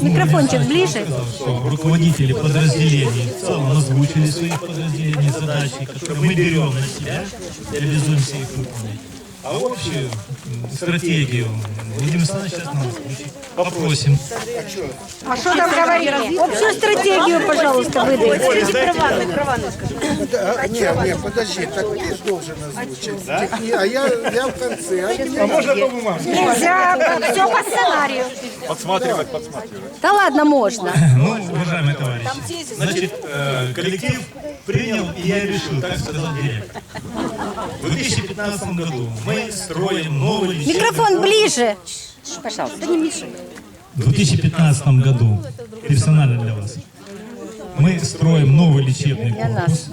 Микрофончик ближе. руководители подразделений в целом озвучили своих подразделений задачи, которые мы берем на себя и обязуемся их выполнить. А общую стратегию Владимир Александрович сейчас нам озвучит. Попросим. А что там говорили? Общую стратегию, пожалуйста, выдайте. Да, не, не, подожди, так ты должен озвучить. Не, А я, я в конце. А ты- Нельзя, все по сценарию. Подсматривать, подсматривать. Да ладно, можно. Ну, уважаемые товарищи, значит, э, коллектив принял, и я решил, так сказал директор. В 2015 году мы строим новый Микрофон ближе. Пожалуйста, не мешай. В 2015 году, персонально для вас, мы строим новый лечебный корпус,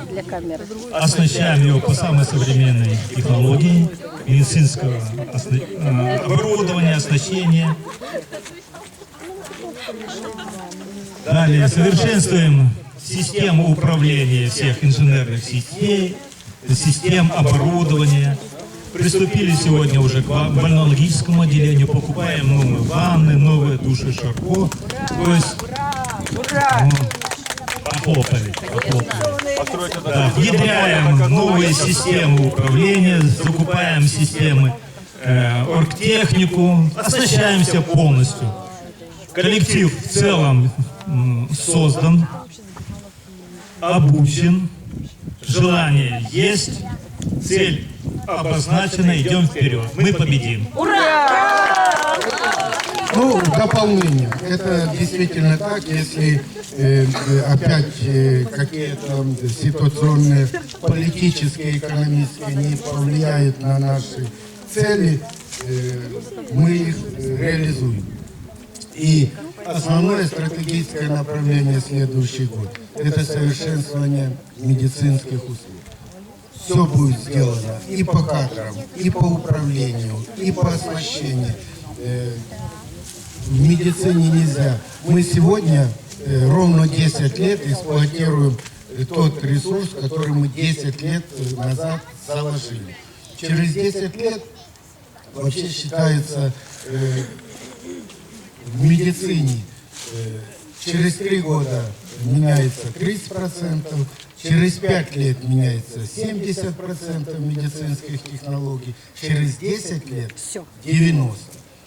оснащаем его по самой современной технологии медицинского осна- э, оборудования, оснащения. Далее совершенствуем систему управления всех инженерных сетей, систем оборудования. Приступили сегодня уже к больнологическому отделению, покупаем новые ванны, новые души Шарко. То есть ну, похлопали, похлопали. Да, внедряем новые системы управления, закупаем системы э, оргтехнику, оснащаемся полностью. Коллектив в целом создан, обучен, желание есть, цель обозначена, идем вперед. Мы победим. Ну, в дополнение. Это действительно так, если э, э, опять э, какие-то ситуационные политические, экономические не повлияют на наши цели, э, мы их э, реализуем. И основное стратегическое направление следующий год – это совершенствование медицинских услуг. Все будет сделано и по кадрам, и по управлению, и по оснащению. Э, В медицине нельзя. Мы сегодня э, ровно 10 лет эксплуатируем э, тот ресурс, который мы 10 лет назад заложили. Через 10 лет вообще считается в медицине через три года меняется 30%, через 5 лет меняется 70% медицинских технологий, через 10 лет 90%.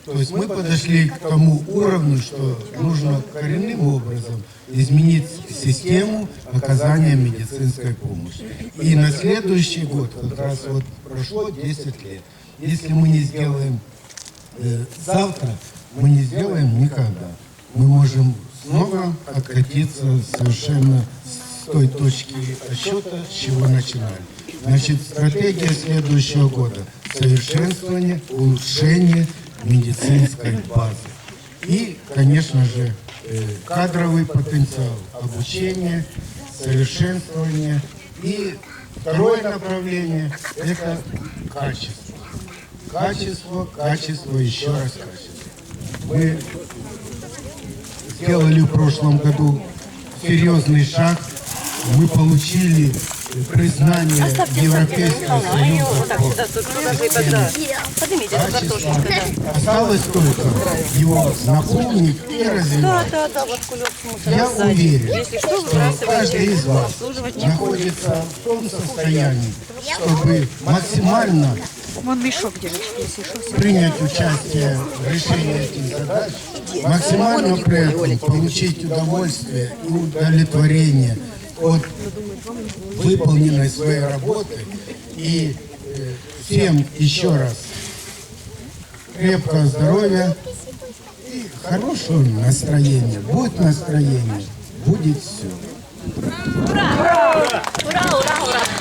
То есть мы подошли к тому уровню, что нужно коренным образом изменить систему оказания медицинской помощи. И на следующий год, как раз вот прошло 10 лет, если мы не сделаем э, завтра мы не сделаем никогда. Мы можем снова откатиться совершенно с той точки отсчета, с чего начинали. Значит, стратегия следующего года – совершенствование, улучшение медицинской базы. И, конечно же, э, кадровый потенциал, обучение, совершенствование. И второе направление – это качество. Качество, качество, еще раз качество. Мы сделали в прошлом году серьезный шаг. Мы получили признание Европейского Союза по системе качества. Осталось только его наполнить и развивать. Я уверен, что каждый из вас находится в том состоянии, чтобы максимально принять участие в решении этих задач, максимально при этом получить удовольствие и удовлетворение от выполненной своей работы. И э, всем еще раз крепкого здоровья и хорошего настроения. Будет настроение, будет все. Ура, ура, ура!